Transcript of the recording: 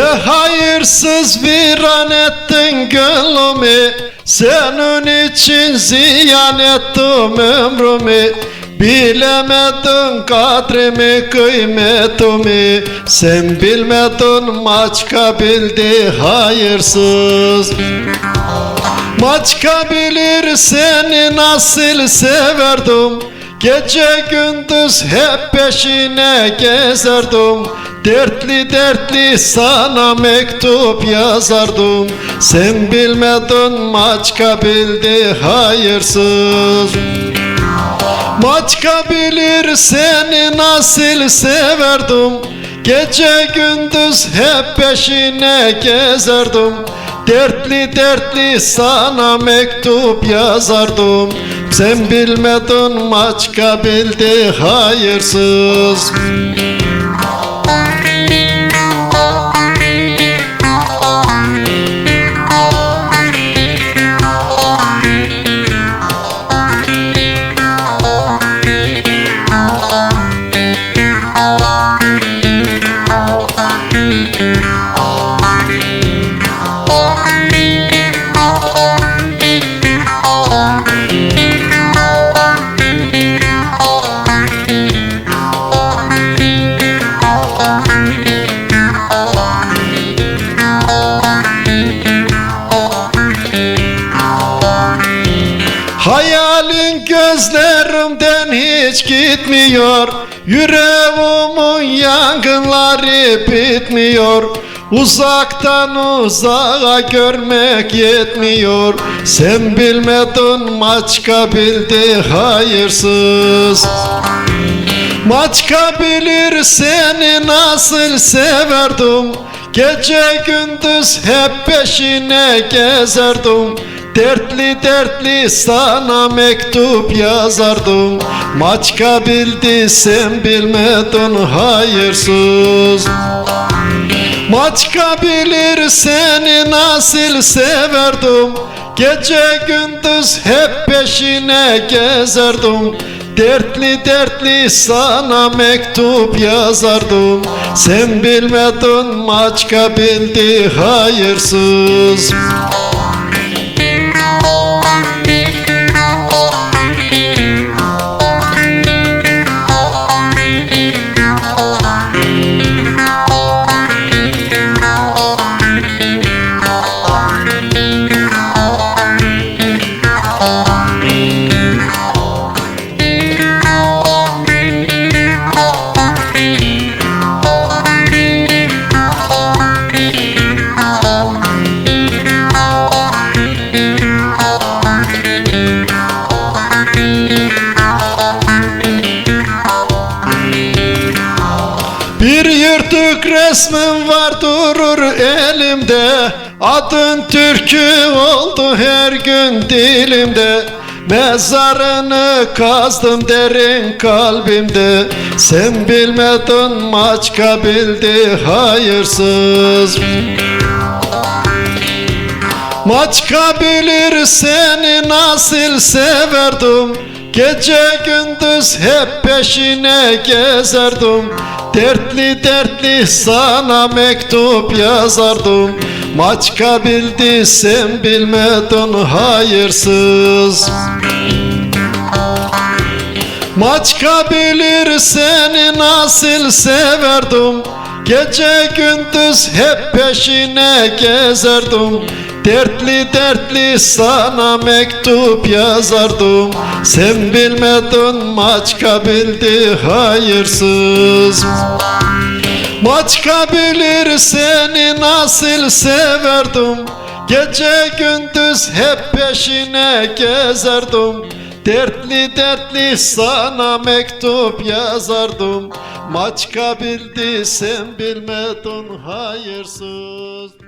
Hayırsız viran ettin gönlümü Senin için ziyan ettim ömrümü. Bilemedin kadrimi kıymetimi Sen bilmedin maçka bildi hayırsız. Maçka bilir seni nasıl severdim Gece gündüz hep peşine gezerdim. Dertli dertli sana mektup yazardım. Sen bilmedin maçka bildi hayırsız. Maçka bilir seni nasıl severdim. Gece gündüz hep peşine gezerdim Dertli dertli sana mektup yazardım. Sen bilmedin maçka bildi hayırsız Hayalin gözlerimden hiç gitmiyor. Yüreğimin yangınları bitmiyor. Uzaktan uzağa görmek yetmiyor. Sen bilmedin maçka bildi hayırsız. Maçka bilir seni nasıl severdim. Gece gündüz hep peşine gezerdim Dertli dertli sana mektup yazardım. Maçka bildi sen bilmedin hayırsız. Maçka bilir seni nasıl severdim. Gece gündüz hep peşine gezerdim. Dertli dertli sana mektup yazardım. Sen bilmedin maçka bildi hayırsız durur elimde Adın türkü oldu her gün dilimde. Mezarını kazdım derin kalbimde. Sen bilmedin maçka bildi hayırsız. Maçka bilir seni nasıl severdim Gece gündüz hep peşine gezerdim. Dertli dertli sana mektup yazardım. Maçka bildi sen bilmedin hayırsız. Maçka bilir seni nasıl severdim. Gece gündüz hep peşine gezerdim Dertli dertli sana mektup yazardım. Sen bilmedin maçka bildi hayırsız. Maçka bilir seni nasıl severdim. Gece gündüz hep peşine gezerdim. Dertli dertli sana mektup yazardım. Maçka bildi sen bilmedin hayırsız